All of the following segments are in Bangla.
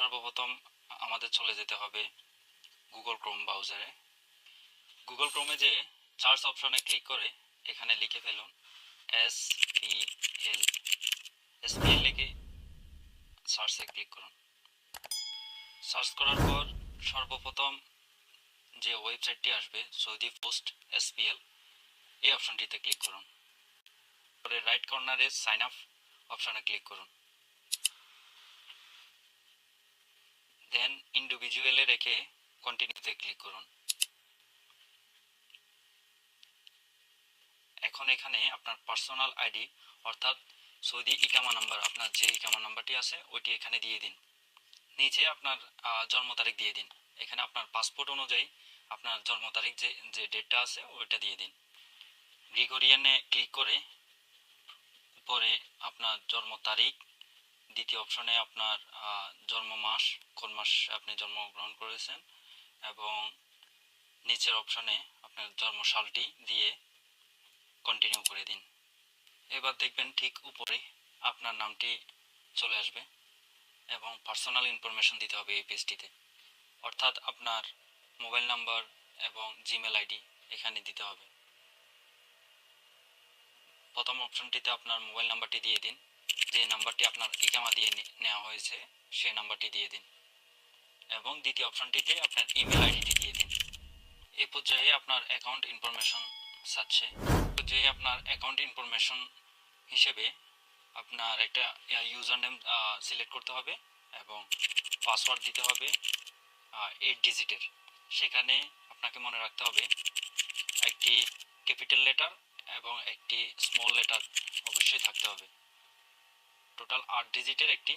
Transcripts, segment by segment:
সর্বপ্রথম আমাদের চলে যেতে হবে গুগল ক্রোম ব্রাউজারে গুগল ক্রোমে যে সার্চ অপশনে ক্লিক করে, এখানে লিখে ফেলুন S P L S P L লিখে সার্চে ক্লিক করুন। সার্চ করার পর সর্বপ্রথম যে ওয়েবসাইটটি আসবে সৌদি পোস্ট এসপিএল এই অপশনটিতে ক্লিক করুন। পরে রাইট কর্নারে সাইন আপ অপশনে ক্লিক করুন। দেন ইন্ডিভিজুয়ালে রেখে কন্টিনিউতে ক্লিক করুন। এখন এখানে আপনার পার্সোনাল আইডি অর্থাৎ সৌদি ইকামা নাম্বার, আপনার যে ইকামা নাম্বারটি আছে, ওইটি এখানে দিয়ে দিন। নিচে আপনার জন্ম তারিখ দিয়ে দিন। এখানে আপনার পাসপোর্ট অনুযায়ী আপনার জন্ম তারিখ যে যে ডেটটা আছে, ওইটা দিয়ে দিন। গ্রিগোরিয়ানে ক্লিক করে, উপরে আপনার জন্ম তারিখ দ্বিতীয় অপশনে আপনার জন্ম মাস, কোন মাসে আপনি জন্মগ্রহণ করেছেন এবং নিচের অপশনে আপনার জন্ম সালটি দিয়ে কন্টিনিউ করে দিন। এবার দেখবেন ঠিক উপরে আপনার নামটি চলে আসবে এবং পার্সোনাল ইনফরমেশন দিতে হবে এই পেজটিতে। অর্থাৎ আপনার মোবাইল নাম্বার এবং জিমেল আইডি এখানে দিতে হবে। প্রথম অপশনটিতে আপনার মোবাইল নাম্বারটি দিয়ে দিন। যে নাম্বারটি আপনার ইকামা দিয়ে নেওয়া হয়েছে, সেই নাম্বারটি দিয়ে দিন। এবং দ্বিতীয় অপশনটিতে আপনার ইমেল আইডিটি দিয়ে দিন। এ পর্যায়ে আপনার অ্যাকাউন্ট ইনফরমেশন চাচ্ছে পর্যায়ে আপনার অ্যাকাউন্ট ইনফরমেশন হিসেবে আপনার একটা ইউজার নেম সিলেক্ট করতে হবে এবং পাসওয়ার্ড দিতে হবে এইট ডিজিটের সেখানে আপনাকে মনে রাখতে হবে, একটি ক্যাপিটাল লেটার এবং একটি স্মল লেটার অবশ্যই থাকতে হবে। টোটাল আট ডিজিটের একটি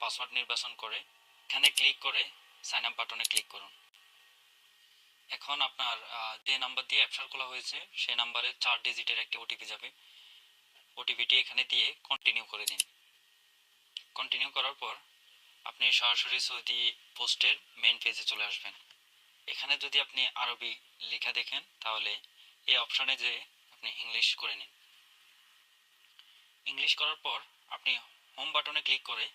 পাসওয়ার্ড নির্বাচন করে, এখানে ক্লিক করে সাইন আপ বাটনে ক্লিক করুন। এখন আপনার যে নাম্বার দিয়ে অ্যাপসার খোলা হয়েছে, সেই নাম্বারে চার ডিজিটের একটি ওটিপি যাবে। ওটিপিটি এখানে দিয়ে কন্টিনিউ করে দিন। কন্টিনিউ করার পর আপনি সরাসরি সৌদি পোস্টের মেইন পেজে চলে আসবেন। এখানে যদি আপনি আরবি লেখা দেখেন, তাহলে এই অপশনে যে আপনি ইংলিশ করে নিন। ইংলিশ করার পর আপনি হোম বাটনে ক্লিক করে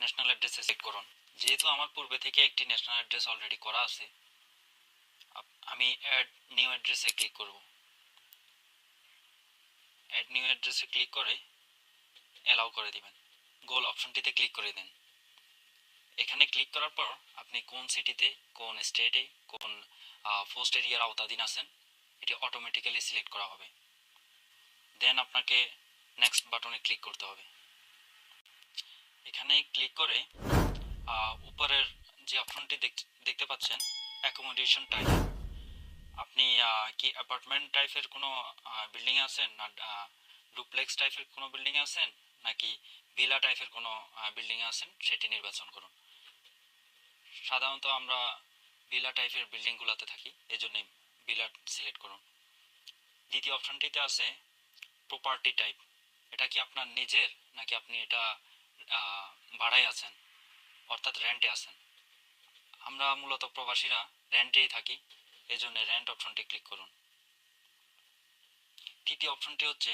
ন্যাশনাল অ্যাড্রেসে সেট করুন। যেহেতু আমার পূর্বে থেকে একটি ন্যাশনাল অ্যাড্রেস অলরেডি করা আছে আমি অ্যাড নিউ অ্যাড্রেসে ক্লিক করব। অ্যাড নিউ অ্যাড্রেসে ক্লিক করে অ্যালাউ করে দিবেন। গোল অপশনটিতে ক্লিক করে দিন। এখানে ক্লিক করার পর আপনি কোন সিটিতে কোন স্টেটে কোন পোস্ট এরিয়ার আওতাধীন আছেন, এটি অটোমেটিক্যালি সিলেক্ট করা হবে। দেন আপনাকে নেক্সট বাটনে ক্লিক করতে হবে। এখানে ক্লিক করে উপরের যে অপশনটি দেখ- দেখতে পাচ্ছেন অ্যাকোমোডেশন টাইপ আপনি কি অ্যাপার্টমেন্ট টাইপের কোনো বিল্ডিং আছেন? না ডুপ্লেক্স টাইপের কোনো বিল্ডিং আছেন? নাকি ভিলা টাইপের কোনো বিল্ডিং আছেন? সেটি নির্বাচন করুন। সাধারণত আমরা ভিলা টাইপের বিল্ডিংগুলোতে থাকি এই জন্য ভিলা সিলেক্ট করুন। দ্বিতীয় অপশনটিতে আছে প্রপার্টি টাইপ এটা কি আপনার নিজের, নাকি আপনি এটা ভাড়ায় আছেন, অর্থাৎ রেন্টে আছেন। আমরা মূলত প্রবাসীরা রেন্টেই থাকি এই জন্য রেন্ট অপশনটি ক্লিক করুন। তৃতীয় অপশনটি হচ্ছে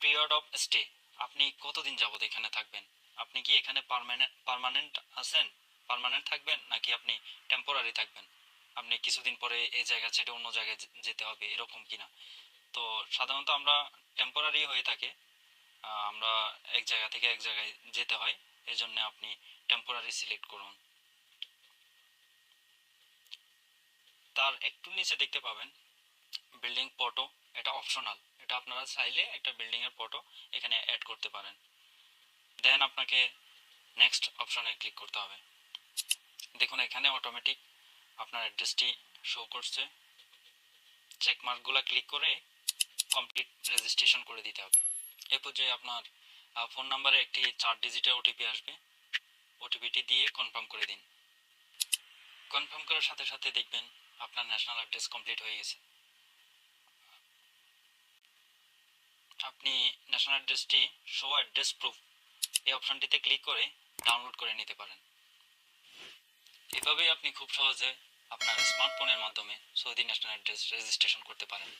পিরিয়ড অফ স্টে আপনি কতদিন যাবত এখানে থাকবেন? আপনি কি এখানে পারমানেন্ট পার্মানেন্ট আছেন? পারমানেন্ট থাকবেন, নাকি আপনি টেম্পোরারি থাকবেন? আপনি কিছুদিন পরে এই জায়গা ছেড়ে অন্য জায়গায় যেতে হবে, এরকম কিনা? তো সাধারণত আমরা টেম্পোরারি হয়ে থাকে আমরা এক জায়গা থেকে এক জায়গায় যেতে হয়। এই জন্য আপনি টেম্পোরারি সিলেক্ট করুন। তার একটু নিচে দেখতে পাবেন বিল্ডিং ফটো এটা অপশনাল এটা আপনারা চাইলে একটা বিল্ডিং এর ফটো এখানে অ্যাড করতে পারেন। দেন আপনাকে নেক্সট অপশনে ক্লিক করতে হবে। দেখুন, এখানে অটোমেটিক আপনার অ্যাড্রেসটি শো করছে। চেক মার্কগুলো ক্লিক করে কমপ্লিট রেজিস্ট্রেশন করে দিতে হবে। এ পর্যায়ে আপনার ফোন নাম্বারে একটি চার ডিজিটের ওটিপি আসবে। ওটিপিটি দিয়ে কনফার্ম করে দিন। কনফার্ম করার সাথে সাথে দেখবেন আপনার ন্যাশনাল অ্যাড্রেস কমপ্লিট হয়ে গেছে। আপনি ন্যাশনাল অ্যাড্রেসটি শো অ্যাড্রেস প্রুফ এই অপশনটিতে ক্লিক করে ডাউনলোড করে নিতে পারেন। এভাবেই আপনি খুব সহজে আপনার স্মার্টফোনের মাধ্যমে সৌদি ন্যাশনাল অ্যাড্রেস রেজিস্ট্রেশন করতে পারেন।